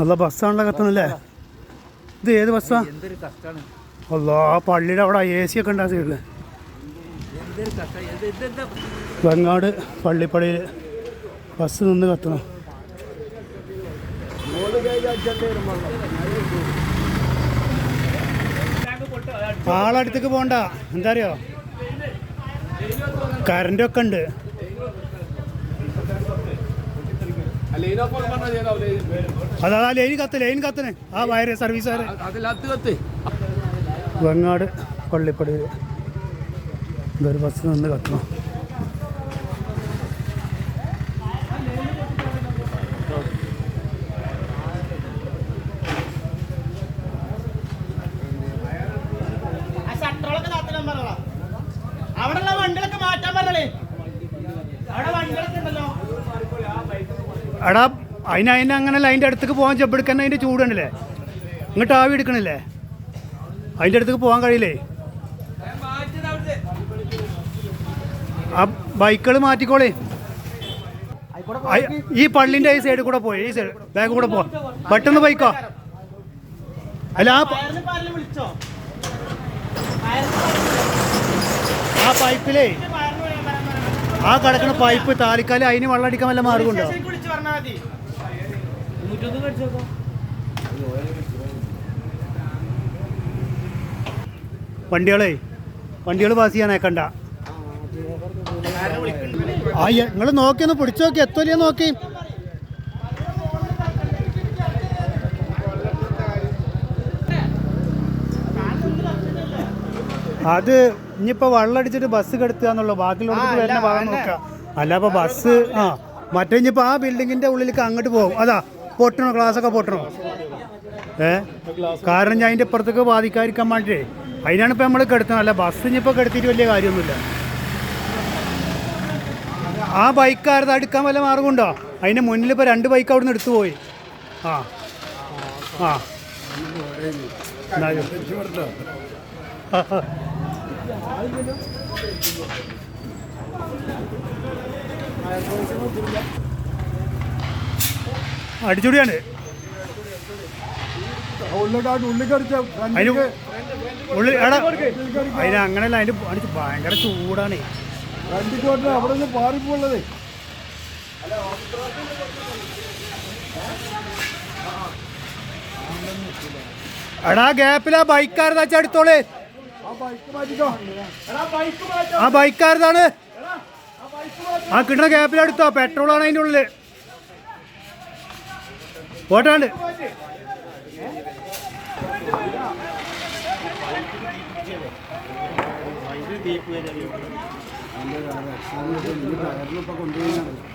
അല്ല ബസ്സാണല്ലോ കത്തുന്നല്ലേ? ഇത് ഏത് ബസ്സാ അല്ലോ ആ പള്ളിയുടെ അവിടെ എ സി ഒക്കെ ഉണ്ടാ വെങ്ങാട് പള്ളിപ്പടിയിൽ ബസ് നിന്ന് കത്തണം. ആളടുത്തേക്ക് പോണ്ട. എന്താ അറിയോ? കറണ്ടൊക്കെ ഉണ്ട്. അതാ ലൈൻ കത്ത് ലൈൻ കത്തിന്. ആ വയറ് സർവീസുകാര് വെങ്ങാട് പള്ളിപ്പടിയിൽ ഇതൊരു ബസ് നിന്ന് കത്തണം. അവിടെ അവിടെയുള്ള വണ്ടികളൊക്കെ മാറ്റാൻ പറഞ്ഞേ അവിടെ വണ്ടികളൊക്കെ എടാ അതിന് അതിന് അങ്ങനെ അതിന്റെ അടുത്തേക്ക് പോകാൻ ചെപ്പെടുക്കാൻ അതിന്റെ ചൂടുണ്ടല്ലേ ഇങ്ങോട്ട് ആവി എടുക്കണില്ലേ? അതിന്റെ അടുത്തേക്ക് പോകാൻ കഴിയില്ലേ? ആ ബൈക്കുകൾ മാറ്റിക്കോളേ. ഈ പള്ളിന്റെ ഈ സൈഡിൽ കൂടെ പോയി ഈ സൈഡ് ബാഗ് കൂടെ പോ പെട്ടെന്ന് ബൈക്കോ അല്ല ആ ആ പൈപ്പിലേ ആ കിടക്കുന്ന പൈപ്പ് താലിക്കാലം അതിന് വെള്ളം അടിക്കാൻ വല്ല മാർഗമുണ്ടോ? മതി. നൂറ്റൊന്ന് കടിച്ചോക്കോ വണ്ടികളെ വണ്ടികൾ പാസ് ചെയ്യാൻ അയക്കണ്ട. ആ നിങ്ങൾ നോക്കി ഒന്ന് പിടിച്ചു നോക്കി എത്തോലിയോ നോക്കി. അത് ഇനിയിപ്പോ വെള്ളം അടിച്ചിട്ട് ബസ് കെടുത്തുക എന്നുള്ളൂ ബാക്കിയുള്ളവർക്ക് വരുന്ന ഭാഗം നോക്കുക അല്ല അപ്പൊ ബസ് ആ. മറ്റേ ഇനിയിപ്പോ ആ ബിൽഡിങ്ങിന്റെ ഉള്ളിലേക്ക് അങ്ങോട്ട് പോകും. അതാ പൊട്ടണോ? ഒക്കെ പൊട്ടണോ? ഏ? കാരണം ഞാൻ അതിന്റെ ഇപ്പുറത്തേക്ക് ബാധിക്കാതിരിക്കാൻ വേണ്ടിട്ടേ. അതിനാണ് ഇപ്പൊ നമ്മൾ കെടുത്തത് അല്ല ബസ് ഇനിയിപ്പോ കെടുത്തിട്ട് വലിയ കാര്യമൊന്നുമില്ല. ആ ബൈക്കാരത് അടുക്കാൻ വല്ല മാർഗമുണ്ടോ അതിന്റെ മുന്നിൽ ഇപ്പൊ രണ്ട് ബൈക്ക് അവിടെ നിന്ന് എടുത്തു പോയി. ആ. ആ. എന്നാലും. അടിച്ചുടിയാണ് അതിന് അങ്ങനെയല്ല അതിന് അടിച്ച് ഭയങ്കര ചൂടാണ്. അവിടെ നിന്ന് പാറിപ്പോളതേ എടാ ഗ്യാപ്പിലാ ബൈക്കാരതാ മാറ്റിക്കോ. ആ ബൈക്കാരതാണ് ആ കിട്ടുന്ന ഗ്യാപ്പിലെടുത്തോ പെട്രോളാണ് അതിന്റെ ഉള്ളിൽ. പോട്ടാണ്ട്. കൊണ്ടുപോയി